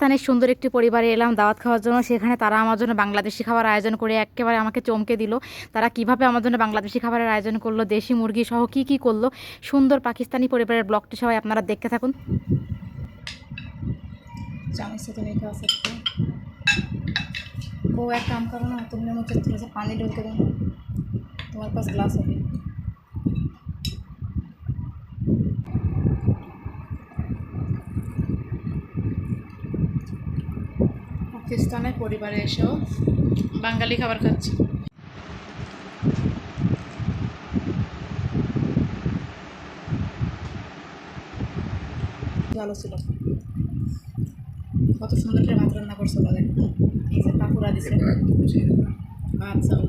পাকিস্তানের সুন্দর একটি পরিবারে এলাম দাওয়াত খাওয়ার জন্য সেখানে তারা আমার জন্য বাংলাদেশি খাবার আয়োজন করে একেবারে আমাকে চমকে দিল তারা কিভাবে আমার জন্য বাংলাদেশি খাবারের আয়োজন করলো দেশি মুরগি সহ কি কি করলো সুন্দর পাকিস্তানি পরিবারের ব্লগটি সবাই আপনারা দেখতে থাকুন चावल से तो नहीं खा सकते वो एक काम करो ना तुमने मुझे थोड़ा सा पानी डाल के दो ना तुम्हारे पास ग्लास होगी পাকিস্তানের পরিবারে এসেও বাঙালি খাবার খাচ্ছি। ভালো ছিল। কত সুন্দর করে ভাত রান্না করছ তাদের এই যে পাকুড়া দিছে। ভাত চাউল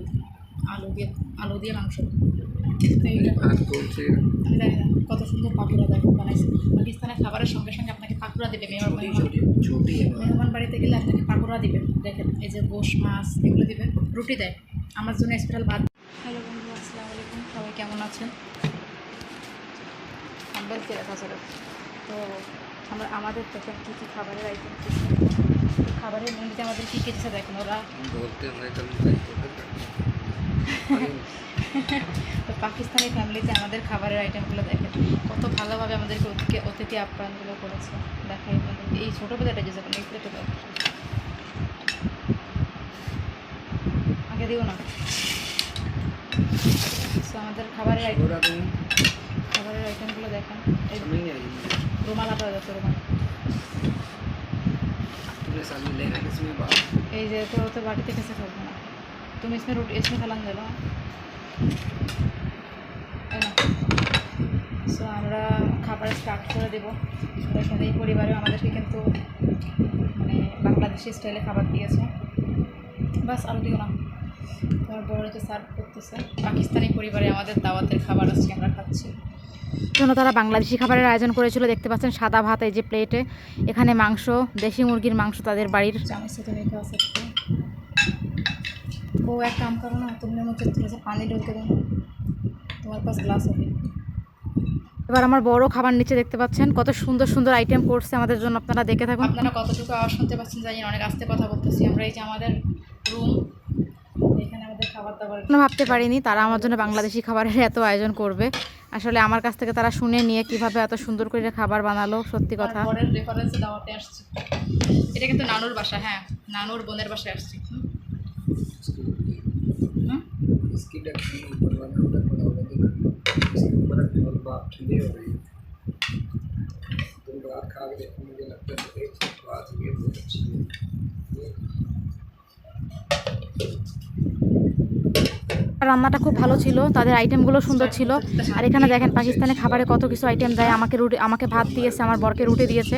আলু দিয়ে আলু দিয়ে মাংস। আমি জানি না কত সুন্দর পাকুড়া দেয় বানাইছে। পাকিস্তানের খাবারের সঙ্গে সঙ্গে আপনাকে পাকুড়া দেবে মেহমান বাড়িতে গেলে আপনাকে ওরা দিবে দেখেন এই যে গোস মাছ এগুলো দেবেন। রুটি দেয়। আমার জন্য স্পেশাল ভাত। হ্যালো বন্ধু আসসালাম আলাইকুম। সবাই কেমন আছেন? তো আমরা আমাদের দেখেন কী কী খাবারের আইটেম খাবারের মেনুতে আমাদের কী কী দেখেন ওরা। তো পাকিস্তানি ফ্যামিলিতে আমাদের খাবারের আইটেমগুলো দেখেন। কত ভালোভাবে আমাদেরকে অতিথি আপ্যায়নগুলো করেছে। দেখাই এই ছোটো বেলাটা যে যখন এই দাও আগে দিও না So, আমাদের খাবারের আইটেম पूरा तुम খাবারের আইটেমগুলো দেখেন এই समझ नहीं आई রুমাল আটা যাচ্ছে রুমাল तुमने सामने लेना किसमें बात এই যে তো তো বাটিতে कैसे খাবো না তুমি इसमें रोटी इसमें খালান দিলো সো আমরা খাবার স্টার্ট করে দেবো দেখেন এই পরিবারে আমাদেরকে কিন্তু মানে বাংলাদেশি স্টাইলে খাবার দিয়েছে বাস আরও দিও না তোমার বউরাকে সার্ভ করতেছে। পাকিস্তানি পরিবারে আমাদের দাওয়াতের খাবার আজকে আমরা খাচ্ছি। জন্য তারা বাংলাদেশি খাবারের আয়োজন করেছিল। দেখতে পাচ্ছেন সাদা ভাত এই যে প্লেটে এখানে মাংস দেশি মুরগির মাংস তাদের বাড়ির। ও এক কাম করো না তুমি আমাকে পানি ঢুকে দেবো। তোমার পাশ গ্লাস হবে। এবার আমার বড় খাবার নিচে দেখতে পাচ্ছেন কত সুন্দর সুন্দর আইটেম করছে আমাদের জন্য। আপনারা দেখে থাকুন। আপনারা কতটুকু আওয়াজ শুনতে পাচ্ছেন জানি অনেক আস্তে কথা বলতেছি। আমরা এই যে আমাদের রুম আমাদের খাবার দাবার কখনো ভাবতে পারিনি তারা আমার জন্য বাংলাদেশি খাবারের এত আয়োজন করবে আসলে আমার কাছ থেকে তারা শুনে নিয়ে কিভাবে এত সুন্দর করে খাবার বানালো সত্যি কথা পরের রেফারেন্সে দাওয়াতে আসছি এটা কিন্তু নানুর বাসা হ্যাঁ নানুর বোনের বাসায় আসছি হুম? হুম? इसकी ढक्कन ऊपर वाला उधर पड़ा होगा देखो इसके ऊपर रखने वाली बात ठंडी हो रही है तुम बाहर खा के देखो मुझे लगता है রান্নাটা খুব ভালো ছিল, তাদের আইটেমগুলো সুন্দর ছিল। আর এখানে দেখেন, পাকিস্তানে খাবারে কত কিছু আইটেম দেয়, আমাকে রুটি, আমাকে ভাত দিয়েছে, আমার বরকে রুটি দিয়েছে।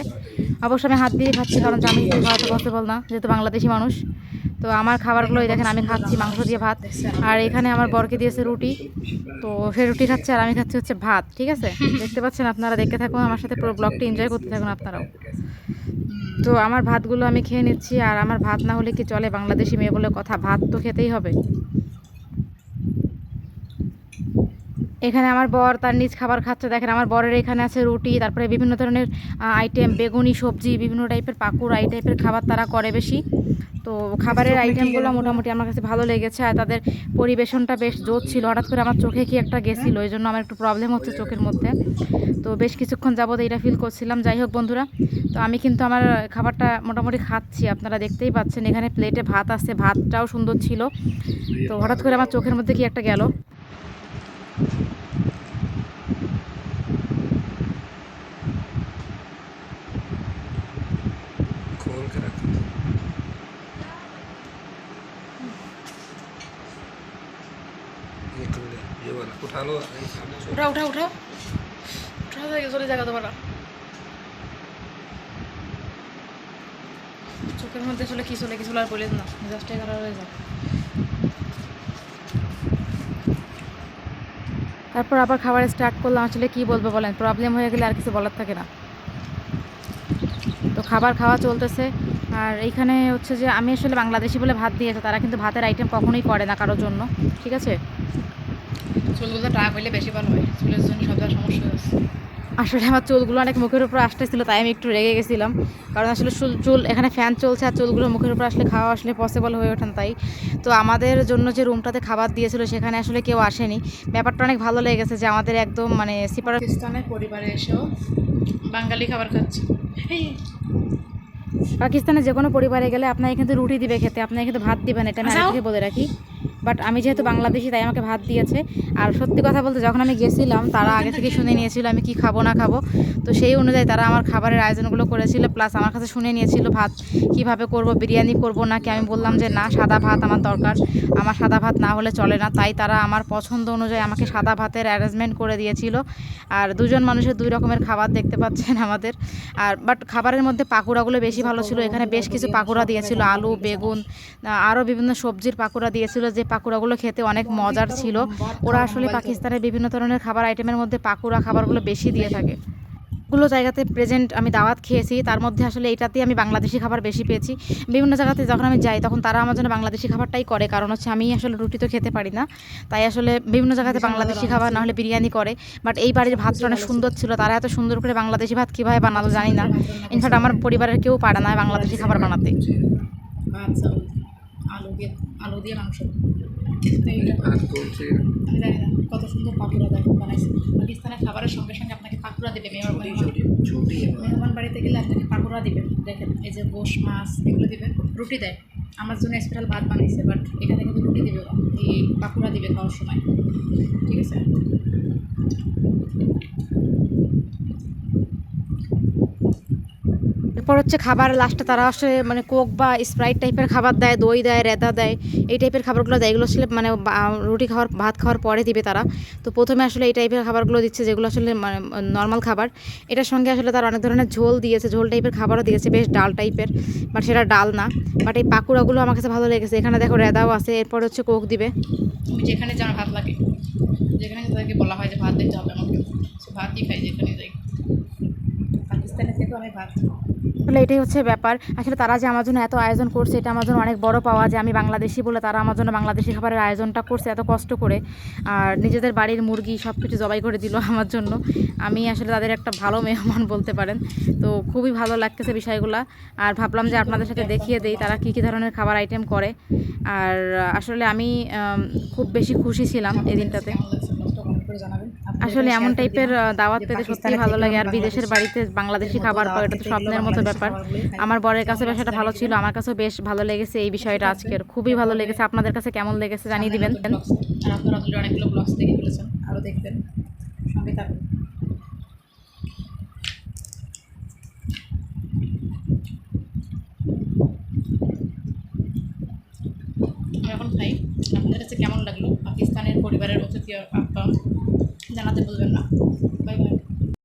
অবশ্য আমি হাত দিয়ে খাচ্ছি, কারণ আমি খাওয়া তো পসিবল না, যেহেতু বাংলাদেশি মানুষ। তো আমার খাবারগুলোই দেখেন, আমি খাচ্ছি মাংস দিয়ে ভাত। আর এখানে আমার বরকে দিয়েছে রুটি। তো সে রুটি খাচ্ছে আর আমি খাচ্ছি হচ্ছে ভাত, ঠিক আছে? দেখতে পাচ্ছেন আপনারা, দেখতে থাকুন, আমার সাথে পুরো ব্লগটি এনজয় করতে থাকুন আপনারাও। তো আমার ভাতগুলো আমি খেয়ে নিচ্ছি, আর আমার ভাত না হলে কি চলে বাংলাদেশি মেয়ে বলে কথা? ভাত তো খেতেই হবে। এখানে আমার বর তার নিজ খাবার খাচ্ছে। দেখেন আমার বরের এখানে আছে রুটি তারপরে বিভিন্ন ধরনের আইটেম বেগুনি সবজি বিভিন্ন টাইপের পাকুড় এই টাইপের খাবার তারা করে বেশি। তো খাবারের আইটেমগুলো মোটামুটি আমার কাছে ভালো লেগেছে আর তাদের পরিবেশনটা বেশ জোর ছিল। হঠাৎ করে আমার চোখে কি একটা গেছিল এই জন্য আমার একটু প্রবলেম হচ্ছে চোখের মধ্যে। তো বেশ কিছুক্ষণ যাবত এইটা ফিল করছিলাম। যাই হোক বন্ধুরা তো আমি কিন্তু আমার খাবারটা মোটামুটি খাচ্ছি। আপনারা দেখতেই পাচ্ছেন এখানে প্লেটে ভাত আছে ভাতটাও সুন্দর ছিল। তো হঠাৎ করে আমার চোখের মধ্যে কি একটা গেল। চোখের মধ্যে চলে কি চলে কি চলে আর না। হয়ে যায় তারপর আবার খাবার স্টার্ট করলাম। আসলে কি বলব বলেন? প্রবলেম হয়ে গেলে আর কিছু বলার থাকে না। তো খাবার খাওয়া চলতেছে। আর এইখানে হচ্ছে যে আমি আসলে বাংলাদেশি বলে ভাত দিয়েছে তারা কিন্তু ভাতের আইটেম কখনোই করে না কারোর জন্য ঠিক আছে? চুলগুলো টাক হইলে বেশি ভালো হয় চুলের জন্য সব সমস্যা হচ্ছে আসলে আমার চুলগুলো অনেক মুখের উপর আসতেছিল তাই আমি একটু রেগে গেছিলাম কারণ আসলে চুল চুল এখানে ফ্যান চলছে আর চুলগুলো মুখের উপর আসলে খাওয়া আসলে পসিবল হয়ে ওঠেন তাই। তো আমাদের জন্য যে রুমটাতে খাবার দিয়েছিল সেখানে আসলে কেউ আসেনি। ব্যাপারটা অনেক ভালো লেগেছে যে আমাদের একদম মানে সিপার পাকিস্তানের পরিবারে এসেও বাঙালি খাবার খাচ্ছে। পাকিস্তানে যে কোনো পরিবারে গেলে আপনাকে কিন্তু রুটি দিবে খেতে আপনাকে কিন্তু ভাত দিবেন এটা আমি আচ্ছা। বলে রাখি বাট আমি যেহেতু বাংলাদেশি, তাই আমাকে ভাত দিয়েছে। আর সত্যি কথা বলতে, যখন আমি গেছিলাম, তারা আগে থেকে শুনে নিয়েছিল আমি কি খাব, না খাব। তো সেই অনুযায়ী তারা আমার খাবারের আয়োজনগুলো করেছিল, প্লাস আমার কাছে শুনে নিয়েছিল ভাত, কীভাবে করব, বিরিয়ানি করব নাকি? আমি বললাম যে, না, সাদা ভাত আমার দরকার। আমার সাদা ভাত না হলে চলে না। তাই তারা আমার পছন্দ অনুযায়ী আমাকে সাদা ভাতের অ্যারেঞ্জমেন্ট করে দিয়েছিল। আর দুজন মানুষের দুই রকমের খাবার দেখতে পাচ্ছেন আমাদের। আর বাট খাবারের মধ্যে পাকুড়াগুলো বেশি ভালো ছিল। এখানে বেশ কিছু পাকুড়া দিয়েছিল, আলু, বেগুন, আরও বিভিন্ন সবজির পাকুড়া দিয়েছিল যে পাকুড়াগুলো খেতে অনেক মজার ছিল। ওরা আসলে পাকিস্তানের বিভিন্ন ধরনের খাবার আইটেমের মধ্যে পাকুড়া খাবারগুলো বেশি দিয়ে থাকে। গুলো জায়গাতে প্রেজেন্ট আমি দাওয়াত খেয়েছি, তার মধ্যে আসলে এইটাতেই আমি বাংলাদেশি খাবার বেশি পেয়েছি। বিভিন্ন জায়গাতে যখন আমি যাই, তখন তারা আমার জন্য বাংলাদেশি খাবারটাই করে, কারণ হচ্ছে আমি আসলে রুটি তো খেতে পারি না। তাই আসলে বিভিন্ন জায়গাতে বাংলাদেশি খাবার না হলে বিরিয়ানি করে। বাট এই বাড়ির ভাতটা অনেক সুন্দর ছিল, তারা এত সুন্দর করে বাংলাদেশি ভাত কীভাবে বানালো জানি না। ইনফ্যাক্ট আমার পরিবারের কেউ পারে না বাংলাদেশি খাবার বানাতে। চাউল আলু দিয়ে আলু দিয়ে মাংস। এইটা ভাত আমি জানি না কত সুন্দর পাকুড়া দেখো বানাইছে পাকিস্তানের খাবারের সঙ্গে সঙ্গে আপনাকে পাকুড়া দেবে ছোটি মেহমান বাড়িতে গেলে আপনাকে পাকুড়া দিবে দেখেন এই যে গোশ মাছ এগুলো দিবে রুটি দেয়। আমার জন্য স্পেশাল ভাত বানিয়েছে বাট এখানে কিন্তু রুটি দেবে এই পাকুড়া দিবে খাওয়ার সময় ঠিক আছে? এরপর হচ্ছে খাবার লাস্টে তারা আসলে মানে কোক বা স্প্রাইট টাইপের খাবার দেয় দই দেয় রেদা দেয় এই টাইপের খাবারগুলো দেয়। এগুলো আসলে মানে রুটি খাওয়ার ভাত খাওয়ার পরে দিবে তারা। তো প্রথমে আসলে এই টাইপের খাবারগুলো দিচ্ছে যেগুলো আসলে মানে নর্মাল খাবার। এটার সঙ্গে আসলে তারা অনেক ধরনের ঝোল দিয়েছে ঝোল টাইপের খাবারও দিয়েছে বেশ ডাল টাইপের বাট সেটা ডাল না। বাট এই পাকুড়াগুলো আমার কাছে ভালো লেগেছে। এখানে দেখো রেদাও আছে এরপর হচ্ছে কোক দিবে। তুমি যেখানে যার ভাত লাগে। যেখানে তাদেরকে বলা হয় যে ভাত দিতে হবে আমাকে। ভাতই খাই যেখানে যাই। পাকিস্তানের থেকেও আমি ভাত আসলে এটাই হচ্ছে ব্যাপার। আসলে তারা যে আমার জন্য এত আয়োজন করছে, এটা আমার জন্য অনেক বড় পাওয়া যে আমি বাংলাদেশি বলে তারা আমার জন্য বাংলাদেশি খাবারের আয়োজনটা করছে এত কষ্ট করে। আর নিজেদের বাড়ির মুরগি সব কিছু জবাই করে দিল আমার জন্য। আমি আসলে তাদের একটা ভালো মেহমান বলতে পারেন। তো খুবই ভালো লাগতেছে বিষয়গুলো। আর ভাবলাম যে আপনাদের সাথে দেখিয়ে দেই তারা কী কী ধরনের খাবার আইটেম করে। আর আসলে আমি খুব বেশি খুশি ছিলাম এই দিনটাতে। জানাবেন। আসলে এমন টাইপের দাওয়াত পেতে সত্যি ভালো লাগে। আর বিদেশের বাড়িতে বাংলাদেশি খাবার পাওয়া এটা তো স্বপ্নের মতো ব্যাপার। আমার বরের কাছে বিষয়টা ভালো ছিল। আমার কাছেও বেশ ভালো লেগেছে এই বিষয়টা আজকের। খুবই ভালো লেগেছে আপনাদের কাছে কেমন লেগেছে জানিয়ে দিবেন? আর আপনারা অলরেডি অনেকগুলো ব্লগস দেখে ফেলেছেন। আরও দেখবেন। সঙ্গে থাকুন। এখন খাই। আপনাদের কাছে কেমন লাগল? পাকিস্তানের পরিবারের অতিথি আপ্যায়ন te puedo ver, no. Bye, bye.